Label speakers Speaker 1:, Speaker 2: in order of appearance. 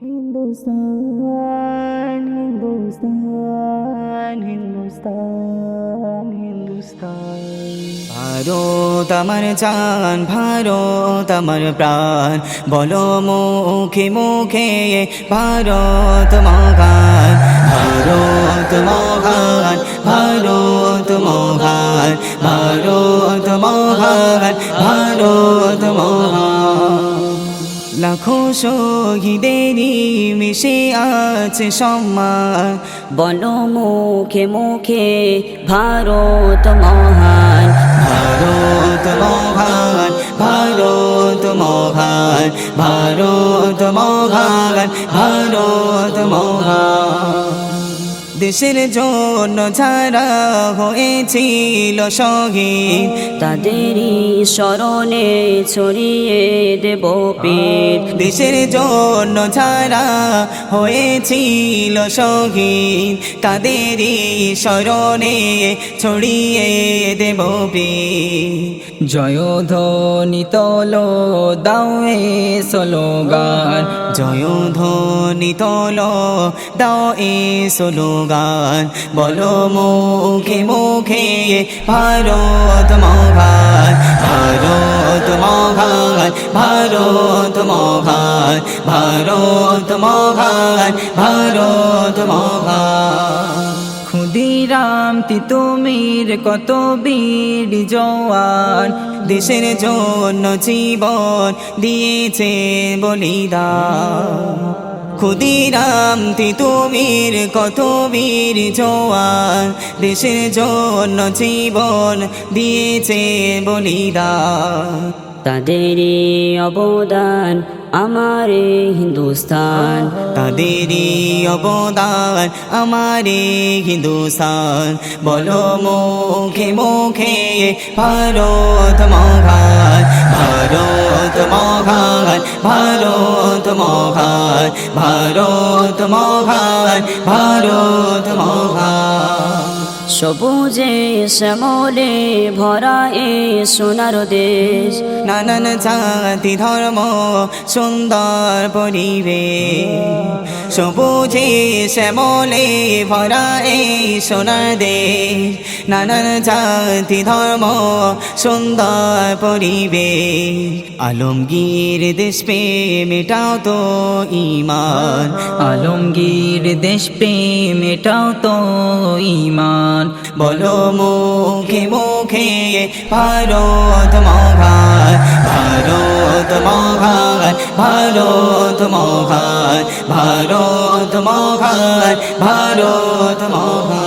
Speaker 1: হিন্দুস্তান হিন্দুস্তান হিন্দুস্তান হিন্দুস্তান ভারত আমার চান ভারত আমার প্রাণ। বলো মুখে মুখে ভারত মহান। ভারত মহান ভারত মহান ভারত মহান, ভারত লাখো শহীদেরই মিশে আছে সম্মান
Speaker 2: বলো মুখে মুখে ভারত মহান।
Speaker 1: ভারত মহান ভারত মহান ভারত মহান ভারত মহান। দেশের জন্য ছাড়া হয়েছিল শহীদ,
Speaker 2: তাদেরই স্মরণে ছড়িয়ে দেব পীর।
Speaker 1: দেশের জন্য ছাড়া হয়েছিল শহীদ, তাদেরই স্মরণে ছড়িয়ে দেব
Speaker 3: জয়ধ্বনি তল দাওয়ে স্লোগান।
Speaker 1: জয়ধ্বনি তল দাও এ স্লোগান। বলো মুখে মুখে ভারত মহান ভারত মহান ভারত মহান ভারত মহান ভারত মহান
Speaker 3: ক্ষুদিরাম তিতুমির কত বীর জওয়ান,
Speaker 1: দেশের জন্য জীবন দিয়েছে বলিদান। ক্ষুদিরাম তিতুমির কত বীর জোয়ান দেশের জন্য জীবন দিয়েছে বলিদান।
Speaker 2: তাদেরই অবদান আমার হিন্দুস্তান
Speaker 1: তাদেরই অবদান আমারে হিন্দুস্তান বলো মুখে মুখে ভারত মহান ভারত মহান ভারত মহান ভারত মহান ভারত মহান।
Speaker 2: সবুজে শ্যামলে ভরা এ সোনার দেশ।
Speaker 1: নানান জাতি, ধর্ম, সুন্দর পরিবেশ। সবুজে শ্যামলে ভরা এই সোনার দেশ। নানান জাতি, ধর্ম, সুন্দর পরিবেশ। আলমগীর দেশ পে মেটাও তো ইমান
Speaker 3: আলমগীর দেশ প্রেম এটাও তো ইমান
Speaker 1: বলো মুখে মুখে ভারত মহান ভারত মহান ভারত মহান ভারত মহান ভারত মহান।